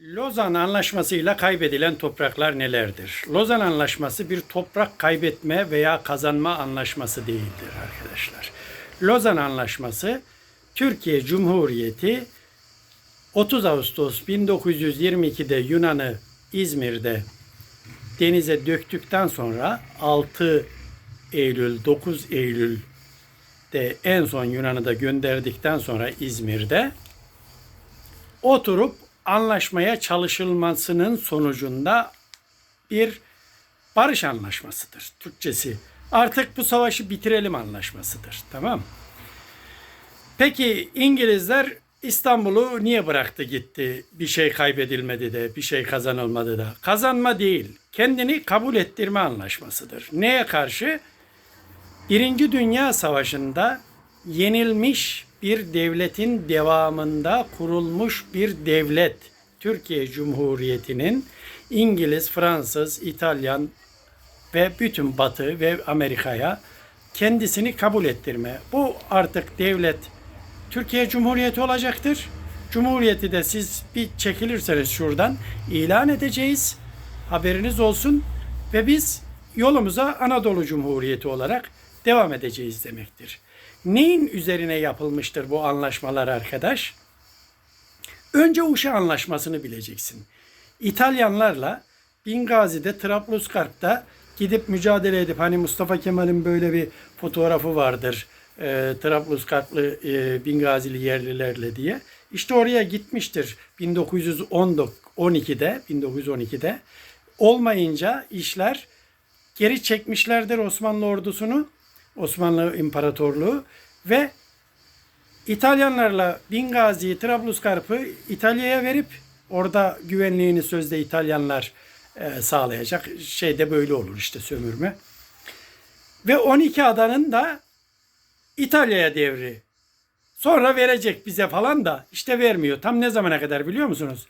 Lozan Anlaşması'yla kaybedilen topraklar nelerdir? Lozan Anlaşması bir toprak kaybetme veya kazanma anlaşması değildir arkadaşlar. Lozan Anlaşması Türkiye Cumhuriyeti 30 Ağustos 1922'de Yunan'ı İzmir'de denize döktükten sonra 6 Eylül 9 Eylül'de en son Yunan'ı da gönderdikten sonra İzmir'de oturup anlaşmaya çalışılmasının sonucunda bir barış anlaşmasıdır. Türkçesi artık bu savaşı bitirelim anlaşmasıdır. Tamam. Peki İngilizler İstanbul'u niye bıraktı gitti? Bir şey kaybedilmedi de, bir şey kazanılmadı da. Kazanma değil, kendini kabul ettirme anlaşmasıdır. Neye karşı? Birinci Dünya Savaşı'nda yenilmiş bir devletin devamında kurulmuş bir devlet Türkiye Cumhuriyeti'nin İngiliz, Fransız, İtalyan ve bütün Batı ve Amerika'ya kendisini kabul ettirme. Bu artık devlet Türkiye Cumhuriyeti olacaktır. Cumhuriyeti de siz bir çekilirseniz şuradan ilan edeceğiz. Haberiniz olsun ve biz yolumuza Anadolu Cumhuriyeti olarak devam edeceğiz demektir. Neyin üzerine yapılmıştır bu anlaşmalar arkadaş? Önce Uşa Anlaşması'nı bileceksin. İtalyanlarla Bingazi'de, Trablusgarp'ta gidip mücadele edip hani Mustafa Kemal'in böyle bir fotoğrafı vardır. E, Trablusgarplı e, Bingazili yerlilerle diye. İşte oraya gitmiştir 1912'de, 1912'de. Olmayınca işler geri çekmişlerdir Osmanlı ordusunu, Osmanlı İmparatorluğu ve İtalyanlarla Bingazi'yi, Trablusgarp'ı İtalya'ya verip orada güvenliğini sözde İtalyanlar e, sağlayacak. Şeyde böyle olur işte sömürme. Ve 12 adanın da İtalya'ya devri. Sonra verecek bize falan da işte vermiyor. Tam ne zamana kadar biliyor musunuz?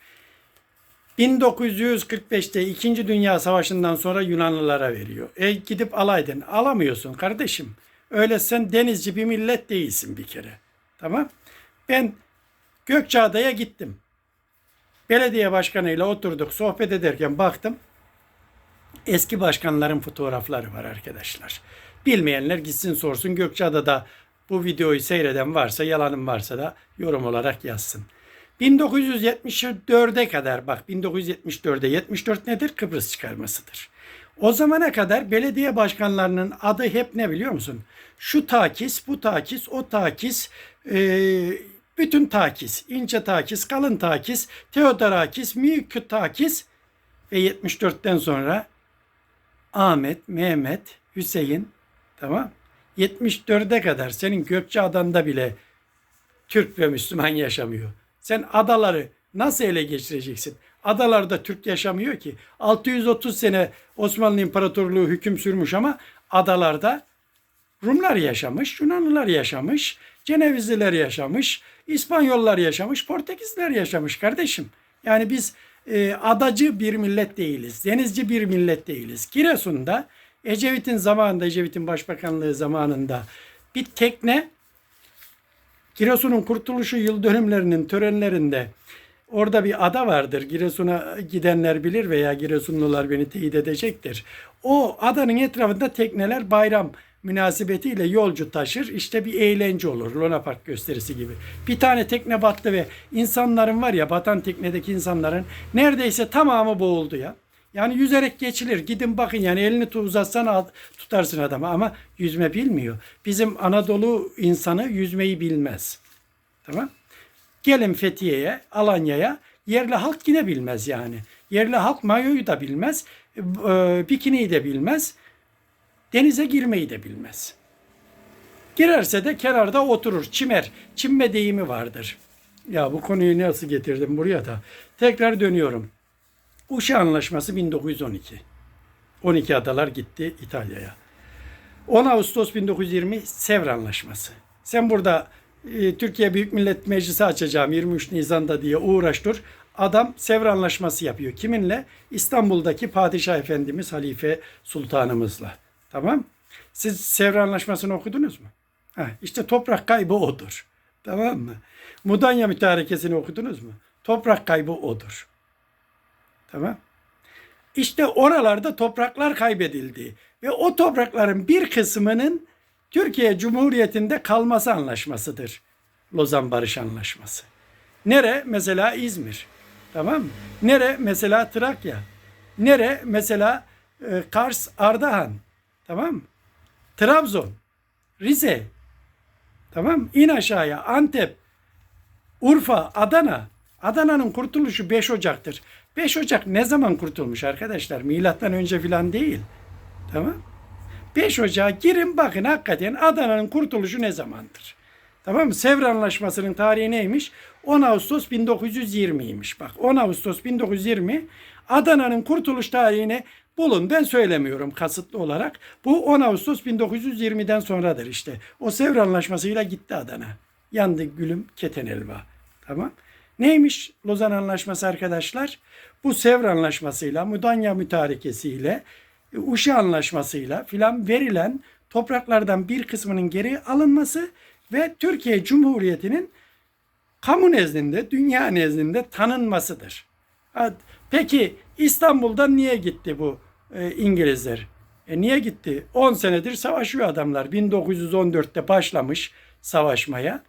1945'te 2. Dünya Savaşı'ndan sonra Yunanlılara veriyor. E gidip alaydın. Alamıyorsun kardeşim. Öyle sen denizci bir millet değilsin bir kere. Tamam? Ben Gökçeada'ya gittim. Belediye başkanıyla oturduk, sohbet ederken baktım. Eski başkanların fotoğrafları var arkadaşlar. Bilmeyenler gitsin sorsun. Gökçeada'da bu videoyu seyreden varsa, yalanım varsa da yorum olarak yazsın. 1974'e kadar bak 1974'e 74 nedir? Kıbrıs çıkarmasıdır. O zamana kadar belediye başkanlarının adı hep ne biliyor musun? Şu takis, bu takis, o takis, e, bütün takis, ince takis, kalın takis, Teodorakis, Miyük takis ve 74'ten sonra Ahmet, Mehmet, Hüseyin tamam 74'e kadar senin Gökçeada'nda bile Türk ve Müslüman yaşamıyor. Sen adaları nasıl ele geçireceksin? Adalarda Türk yaşamıyor ki. 630 sene Osmanlı İmparatorluğu hüküm sürmüş ama adalarda Rumlar yaşamış, Yunanlılar yaşamış, Cenevizliler yaşamış, İspanyollar yaşamış, Portekizliler yaşamış kardeşim. Yani biz e, adacı bir millet değiliz, denizci bir millet değiliz. Giresun'da Ecevit'in zamanında, Ecevit'in başbakanlığı zamanında bir tekne Giresun'un kurtuluşu yıl dönümlerinin törenlerinde orada bir ada vardır. Giresun'a gidenler bilir veya Giresunlular beni teyit edecektir. O adanın etrafında tekneler bayram münasebetiyle yolcu taşır. İşte bir eğlence olur. Luna Park gösterisi gibi. Bir tane tekne battı ve insanların var ya batan teknedeki insanların neredeyse tamamı boğuldu ya. Yani yüzerek geçilir. Gidin bakın yani elini uzatsan tutarsın adamı ama yüzme bilmiyor. Bizim Anadolu insanı yüzmeyi bilmez. Tamam? Gelin Fethiye'ye, Alanya'ya yerli halk yine bilmez yani. Yerli halk mayoyu da bilmez, e, bikiniyi de bilmez, denize girmeyi de bilmez. Girerse de kenarda oturur, çimer. Çimme deyimi vardır. Ya bu konuyu nasıl getirdim buraya da. Tekrar dönüyorum. Uşa Anlaşması 1912. 12 adalar gitti İtalya'ya. 10 Ağustos 1920 Sevr Anlaşması. Sen burada e, Türkiye Büyük Millet Meclisi açacağım 23 Nisan'da diye uğraş dur. Adam Sevr Anlaşması yapıyor. Kiminle? İstanbul'daki Padişah Efendimiz Halife Sultanımızla. Tamam? Siz Sevr Anlaşması'nı okudunuz mu? Ha, işte toprak kaybı odur. Tamam mı? Mudanya Mütarekesini okudunuz mu? Toprak kaybı odur. Tamam. İşte oralarda topraklar kaybedildi ve o toprakların bir kısmının Türkiye Cumhuriyeti'nde kalması anlaşmasıdır. Lozan Barış Anlaşması. Nere? Mesela İzmir. Tamam mı? Nere? Mesela Trakya. Nere? Mesela e, Kars, Ardahan. Tamam mı? Trabzon, Rize. Tamam? İn aşağıya Antep, Urfa, Adana. Adana'nın kurtuluşu 5 Ocak'tır. 5 Ocak ne zaman kurtulmuş arkadaşlar? Milattan önce filan değil. Tamam? 5 Ocak'a girin bakın hakikaten Adana'nın kurtuluşu ne zamandır? Tamam mı? Sevr Anlaşması'nın tarihi neymiş? 10 Ağustos 1920'ymiş. Bak 10 Ağustos 1920 Adana'nın kurtuluş tarihini bulun. Ben söylemiyorum kasıtlı olarak. Bu 10 Ağustos 1920'den sonradır işte. O Sevr Anlaşması'yla gitti Adana. Yandı gülüm keten elva. Tamam. Neymiş Lozan Anlaşması arkadaşlar? Bu Sevr Anlaşması'yla, Mudanya Mütarekesi'yle, Uşi Anlaşması'yla filan verilen topraklardan bir kısmının geri alınması ve Türkiye Cumhuriyeti'nin kamu nezdinde, dünya nezdinde tanınmasıdır. Peki İstanbul'dan niye gitti bu e, İngilizler? E niye gitti? 10 senedir savaşıyor adamlar. 1914'te başlamış savaşmaya.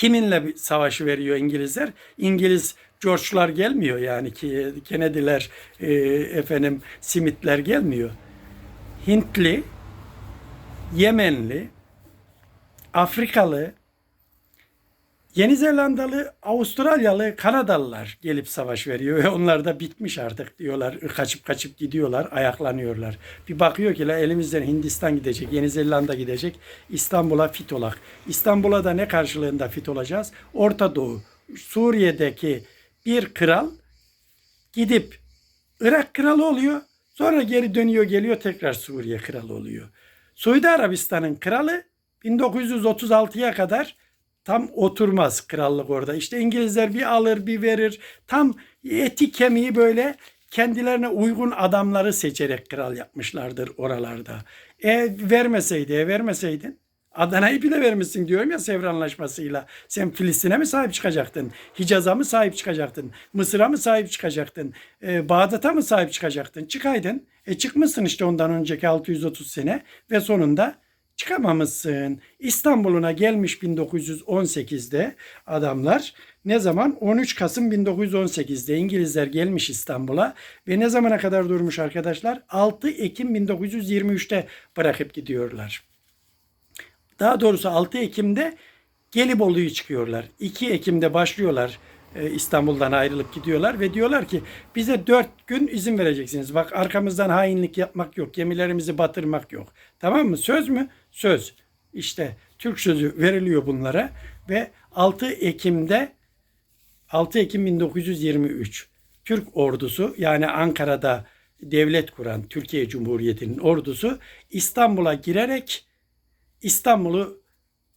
Kiminle savaşı veriyor İngilizler? İngiliz George'lar gelmiyor yani ki Kennedy'ler, e, efendim Smith'ler gelmiyor. Hintli, Yemenli, Afrikalı, Yeni Zelandalı, Avustralyalı, Kanadalılar gelip savaş veriyor ve onlar da bitmiş artık diyorlar. Kaçıp kaçıp gidiyorlar, ayaklanıyorlar. Bir bakıyor ki la elimizden Hindistan gidecek, Yeni Zelanda gidecek, İstanbul'a fit olak. İstanbul'a da ne karşılığında fit olacağız? Orta Doğu, Suriye'deki bir kral gidip Irak kralı oluyor. Sonra geri dönüyor geliyor tekrar Suriye kralı oluyor. Suudi Arabistan'ın kralı 1936'ya kadar tam oturmaz krallık orada. İşte İngilizler bir alır bir verir. Tam eti kemiği böyle kendilerine uygun adamları seçerek kral yapmışlardır oralarda. E vermeseydi, e vermeseydin Adana'yı bile vermişsin diyorum ya Sevr Anlaşması'yla. Sen Filistin'e mi sahip çıkacaktın? Hicaz'a mı sahip çıkacaktın? Mısır'a mı sahip çıkacaktın? Ee, Bağdat'a mı sahip çıkacaktın? Çıkaydın. E çıkmışsın işte ondan önceki 630 sene ve sonunda çıkamamışsın. İstanbul'una gelmiş 1918'de adamlar. Ne zaman? 13 Kasım 1918'de İngilizler gelmiş İstanbul'a ve ne zamana kadar durmuş arkadaşlar? 6 Ekim 1923'te bırakıp gidiyorlar. Daha doğrusu 6 Ekim'de Gelibolu'yu çıkıyorlar. 2 Ekim'de başlıyorlar e, İstanbul'dan ayrılıp gidiyorlar ve diyorlar ki bize 4 gün izin vereceksiniz. Bak arkamızdan hainlik yapmak yok. Gemilerimizi batırmak yok. Tamam mı? Söz mü? Söz. İşte Türk sözü veriliyor bunlara ve 6 Ekim'de 6 Ekim 1923 Türk ordusu yani Ankara'da devlet kuran Türkiye Cumhuriyeti'nin ordusu İstanbul'a girerek İstanbul'u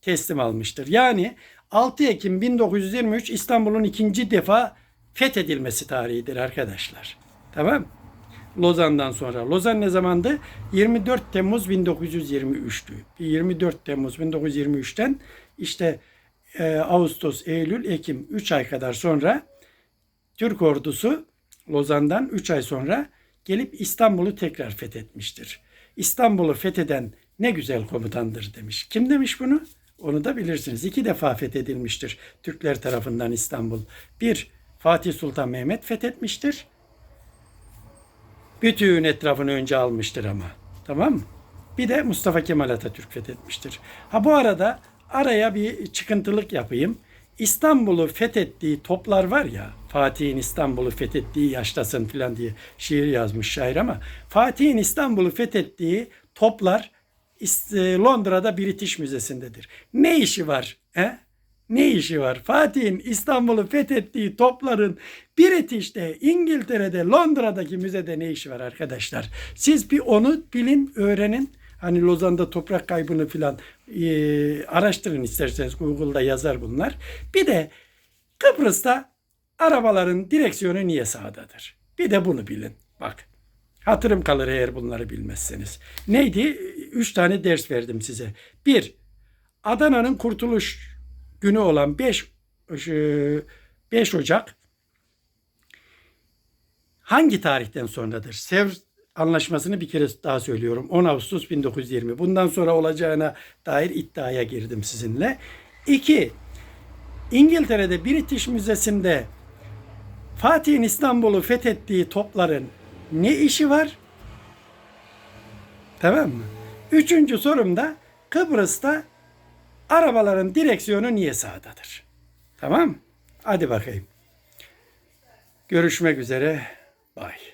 teslim almıştır. Yani 6 Ekim 1923 İstanbul'un ikinci defa fethedilmesi tarihidir arkadaşlar. Tamam Lozan'dan sonra. Lozan ne zamandı? 24 Temmuz 1923'tü. 24 Temmuz 1923'ten işte e, Ağustos, Eylül, Ekim 3 ay kadar sonra Türk ordusu Lozan'dan 3 ay sonra gelip İstanbul'u tekrar fethetmiştir. İstanbul'u fetheden ne güzel komutandır demiş. Kim demiş bunu? Onu da bilirsiniz. İki defa fethedilmiştir Türkler tarafından İstanbul. Bir, Fatih Sultan Mehmet fethetmiştir. Bütün etrafını önce almıştır ama. Tamam mı? Bir de Mustafa Kemal Atatürk fethetmiştir. Ha bu arada araya bir çıkıntılık yapayım. İstanbul'u fethettiği toplar var ya, Fatih'in İstanbul'u fethettiği yaştasın filan diye şiir yazmış şair ama Fatih'in İstanbul'u fethettiği toplar İst- Londra'da British Müzesi'ndedir. Ne işi var? He? Ne işi var? Fatih'in İstanbul'u fethettiği topların British'te, İngiltere'de, Londra'daki müzede ne işi var arkadaşlar? Siz bir onu bilin, öğrenin. Hani Lozan'da toprak kaybını filan e, araştırın isterseniz Google'da yazar bunlar. Bir de Kıbrıs'ta arabaların direksiyonu niye sağdadır? Bir de bunu bilin. Bak hatırım kalır eğer bunları bilmezseniz. Neydi? Üç tane ders verdim size. Bir, Adana'nın kurtuluş günü olan 5 5 Ocak hangi tarihten sonradır? Sevr Anlaşması'nı bir kere daha söylüyorum. 10 Ağustos 1920. Bundan sonra olacağına dair iddiaya girdim sizinle. 2. İngiltere'de British Müzesi'nde Fatih'in İstanbul'u fethettiği topların ne işi var? Tamam mı? Üçüncü sorumda Kıbrıs'ta arabaların direksiyonu niye sağdadır? Tamam? Hadi bakayım. Görüşmek üzere. Bye.